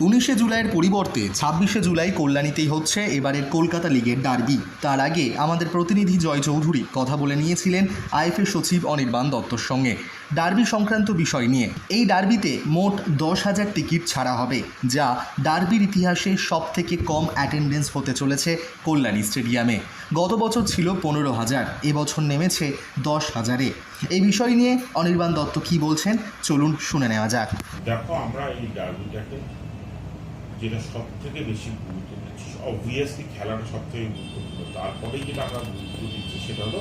উনিশে জুলাইয়ের পরিবর্তে ছাব্বিশে জুলাই কল্যাণীতেই হচ্ছে এবারের কলকাতা লিগের ডার্বি। তার আগে আমাদের প্রতিনিধি জয় চৌধুরী কথা বলে নিয়েছিলেন আইএফএ সচিব অনির্বাণ দত্তর সঙ্গে। ডার্বি সংক্রান্ত বিষয় নিয়ে। এই ডার্বিতে মোট দশ হাজার টিকিট ছাড়া হবে, যা ডার্বির ইতিহাসে সব থেকে কম অ্যাটেন্ডেন্স হতে চলেছে কল্যাণী স্টেডিয়ামে। গত বছর ছিল পনেরো হাজার, এবছর নেমেছে দশ হাজারে। এই বিষয় নিয়ে অনির্বাণ দত্ত কী বলছেন, চলুন শুনে নেওয়া যাক। দেখো, আমরা এই ডার্বিটাকে যেটা সব থেকে বেশি গুরুত্ব দিচ্ছি। অবভিয়াসলি খেলাটা সব থেকে গুরুত্বপূর্ণ। তারপরেই যেটা আমরা গুরুত্ব দিচ্ছি সেটা হলো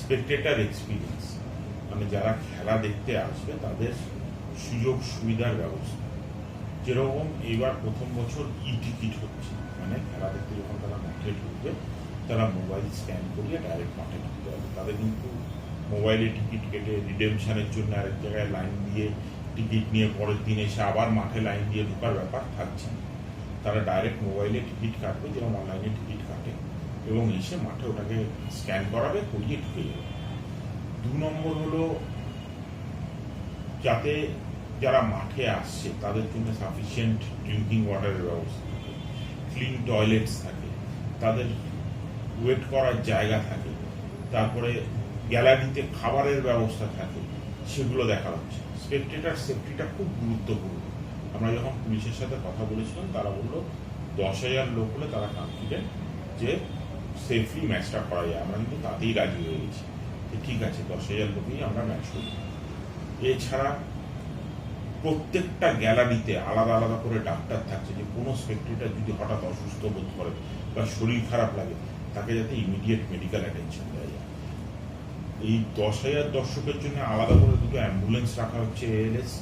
স্পেকটেটার এক্সপিরিয়েন্স মানে যারা খেলা দেখতে আসবে, তাদের সুযোগ সুবিধার ব্যবস্থা। যেরকম এবার প্রথম বছর ই টিকিট হচ্ছে। মানে খেলা দেখতে যখন তারা মাঠে ঢুকবে, তারা মোবাইল স্ক্যান করিয়ে ডাইরেক্ট মাঠে ঢুকতে হবে তাদের কিন্তু মোবাইলে টিকিট কেটে রিডেমশনের জন্য আরেক জায়গায় লাইন দিয়ে টিকিট নিয়ে পরের দিন এসে আবার মাঠে লাইন দিয়ে ঢোকার ব্যাপার থাকছে না। তারা ডাইরেক্ট মোবাইলে টিকিট কাটবে, যেরকম অনলাইনে টিকিট কাটে, এবং এসে মাঠে ওটাকে স্ক্যান করাবে, করিয়ে ঢুকে যাবে। দু নম্বর হলো, যাতে যারা মাঠে আসছে, তাদের জন্য সাফিসিয়েন্ট ড্রিঙ্কিং ওয়াটারের ব্যবস্থা থাকে ক্লিন টয়লেটস থাকে, তাদের ওয়েট করার জায়গা থাকে, তারপরে গ্যালারিতে খাবারের ব্যবস্থা থাকে, সেগুলো দেখা হচ্ছে। স্পেকটেটার সেফটিটা খুব গুরুত্বপূর্ণ। আমরা যখন পুলিশের সাথে কথা বলেছিলাম, তারা বলল, দশ হাজার লোক হলে তারা কনফিডেন্ট যে সেফলি ম্যাচটা করা যায়। আমরা কিন্তু তাতেই রাজি হয়ে গেছি। ঠিক আছে, দশ হাজার লোকেই আমরা ম্যাচ করি। এছাড়া প্রত্যেকটা গ্যালারিতে আলাদা আলাদা করে ডাক্তার থাকছে যে কোনো স্পেক্টেটার যদি হঠাৎ অসুস্থ বোধ করে বা শরীর খারাপ লাগে, তাকে যাতে ইমিডিয়েট মেডিকেল অ্যাটেনশন দেওয়া যায়। এই দশ হাজার দর্শকের জন্য আলাদা করে দুটো অ্যাম্বুলেন্স রাখা হচ্ছে এএলএস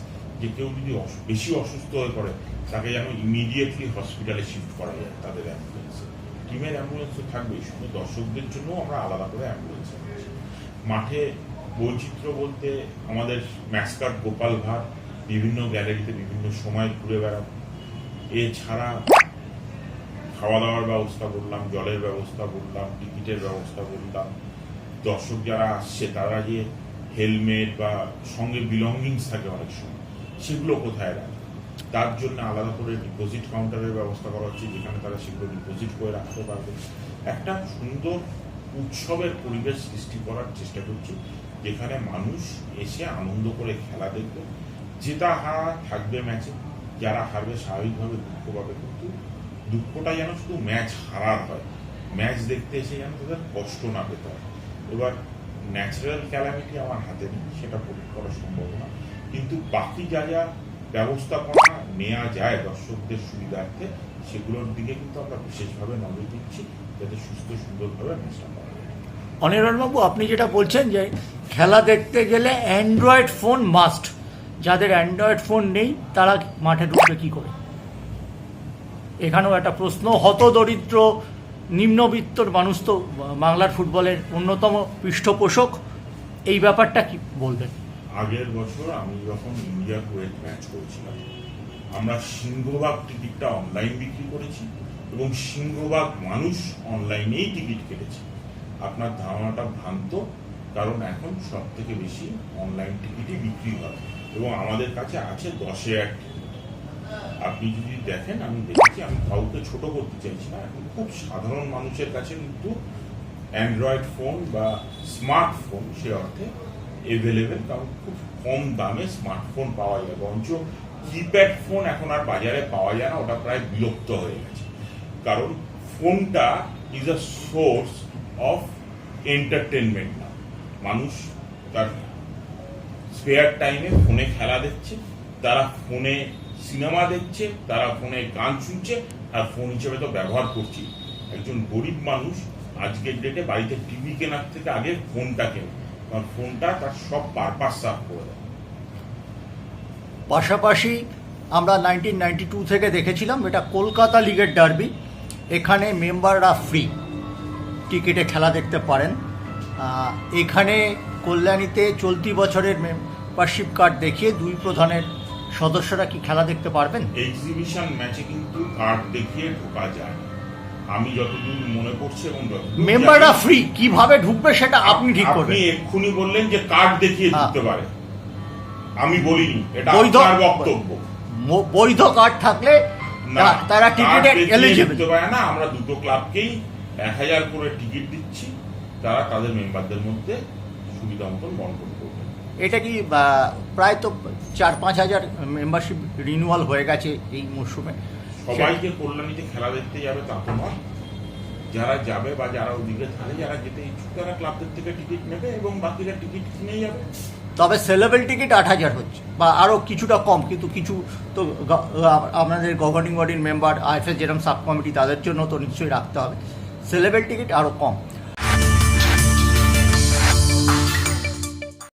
যে কেউ যদি বেশি অসুস্থ হয়ে পড়ে, তাকে যেন ইমিডিয়েটলি হসপিটালে শিফট করা যায়, তাদের অ্যাম্বুলেন্সে টিমের অ্যাম্বুলেন্স তো থাকবেই সঙ্গে দর্শকদের জন্য আমরা আলাদা করে অ্যাম্বুলেন্স মাঠে বৈচিত্র্য বলতে আমাদের ম্যাসকাট গোপাল ভাট বিভিন্ন গ্যালারিতে বিভিন্ন সময় ঘুরে বেড়াবো এছাড়া খাওয়া দাওয়ার ব্যবস্থা করলাম, জলের ব্যবস্থা করলাম, টিকিটের ব্যবস্থা করলাম। দর্শক যারা আসছে, তারা যে হেলমেট বা সঙ্গে বিলঙ্গিংস থাকে অনেক সময়। সেগুলো কোথায় রাখে? তার জন্য আলাদা করে ডিপোজিট কাউন্টারের ব্যবস্থা করা হচ্ছে, যেখানে তারা সেগুলো ডিপোজিট করে রাখতে পারবে। একটা সুন্দর উৎসবের পরিবেশ সৃষ্টি করার চেষ্টা করছি, যেখানে মানুষ এসে আনন্দ করে খেলা দেখবে। জেতা হারা থাকবে ম্যাচে যারা হারবে স্বাভাবিকভাবে দুঃখ পাবে কিন্তু দুঃখটা যেন শুধু ম্যাচ হারার হয়। ম্যাচ দেখতে এসে যেন তাদের কষ্ট না পেতে হয়। এবার ন্যাচারাল ক্যালামিটি আমার হাতে নেই, সেটা প্রডিক্ট করা সম্ভব না। কিন্তু বাকি যা যা ব্যবস্থাপনা নেওয়া যায় দর্শকদের সুবিধার্থে, সেগুলোর দিকে কিন্তু আমরা বিশেষভাবে নজর দিচ্ছি, যাতে সুস্থ সুন্দরভাবে ম্যাচটা করা যায়। অনির্বাণবাবু আপনি যেটা বলছেন যে খেলা দেখতে গেলে অ্যান্ড্রয়েড ফোন মাস্ট যাদের অ্যান্ড্রয়েড ফোন নেই, তারা মাঠে ঢুকবে কি করে? এখানেও একটা প্রশ্ন হত দরিদ্র নিম্নবিত্তর মানুষ তো, বাংলার ফুটবলের অন্যতম পৃষ্ঠপোষক। এই ব্যাপারটা কি বলবেন? আগের বছর আমি যখন ইন্ডিয়া কুয়েট ম্যাচ করেছিলাম, আমরা সিংহভাগ টিকিটটা অনলাইন বিক্রি করেছি এবং সিংহভাগ মানুষ অনলাইনেই টিকিট কেটেছে। আপনার ধারণাটা ভ্রান্ত, কারণ এখন সব থেকে বেশি অনলাইন টিকিটই বিক্রি হয় এবং আমাদের কাছে আছে দশ হাজার টিকিট আপনি যদি দেখেন, আমি দেখেছি, আমি কাউকে ছোট করতে চাইছি না, এখন খুব সাধারণ মানুষের কাছে কিন্তু অ্যান্ড্রয়েড ফোন বা স্মার্টফোন সে অর্থে এভেলেবেল কারণ খুব কম দামে স্মার্টফোন পাওয়া যায়। বরঞ্চ কিপ্যাড ফোন এখন আর বাজারে পাওয়া যায় না, ওটা প্রায় বিলুপ্ত হয়ে গেছে। কারণ ফোনটা is a source of entertainment না। মানুষ তার স্পেয়ার টাইমে ফোনে খেলা দেখছে, তারা ফোনে সিনেমা দেখছে, তারা ফোনে গান শুনছে, আর ফোন হিসেবে তো ব্যবহার করছি একজন গরিব মানুষ আজকের ডেটে বাড়িতে টিভি কেনার থেকে আগে ফোনটা কেনে। ফোনটা তার সব পারপাস সাফ করে দেয়। পাশাপাশি আমরা নাইনটিন নাইনটি টু থেকে দেখেছিলাম এটা কলকাতা লিগের ডার্বি এখানে মেম্বাররা ফ্রি টিকিটে খেলা দেখতে পারেন। এখানে কল্যাণীতে চলতি বছরের মেম্বারশিপ কার্ড দেখিয়ে দুই প্রধানের সদস্যরা কি খেলা দেখতে পারবেন? এক্সিবিশন ম্যাচে কিন্তু কার্ড দেখিয়ে ঢোকা যায়। আমি যতদূর মনে করছি এবং মেম্বাররা ফ্রি কীভাবে ঢুকবে সেটা আপনি ঠিক করবেন। আপনি এক্ষুনি বললেন যে কার্ড দেখিয়ে হ্যাঁ। ঢুকতে পারে। আমি বলিনি এটা আপনার বক্তব্য। বৈধ কার্ড থাকলে তারা টিকিটে দেখিয়ে পারে না আমরা দুটো ক্লাবকেই এক হাজার করে টিকিট দিচ্ছি তারা তাদের মেম্বারদের মধ্যে সুবিধা মতন বন্টন করবে। এটা কি প্রায় তো চার পাঁচ হাজার মেম্বারশিপ রিনিউয়াল হয়ে গেছে এই মরশুমে? সবাইকে কল্যাণীতে খেলা দেখতে যাবে তা তো নয়। যারা যাবে বা যারা ওদিকে থাকে, যারা যেতে ইচ্ছুক, তারা ক্লাবদের থেকে টিকিট নেবে এবং বাকিরা টিকিট কিনে যাবে। তবে সেলেবেল টিকিট আট হাজার হচ্ছে, বা আরও কিছুটা কম, কিন্তু কিছু তো আপনাদের গভর্নিং বডির মেম্বার আইএফএস যেরকম সাব কমিটি তাদের জন্য তো নিশ্চয়ই রাখতে হবে। সেলেবেল টিকিট আরও কম।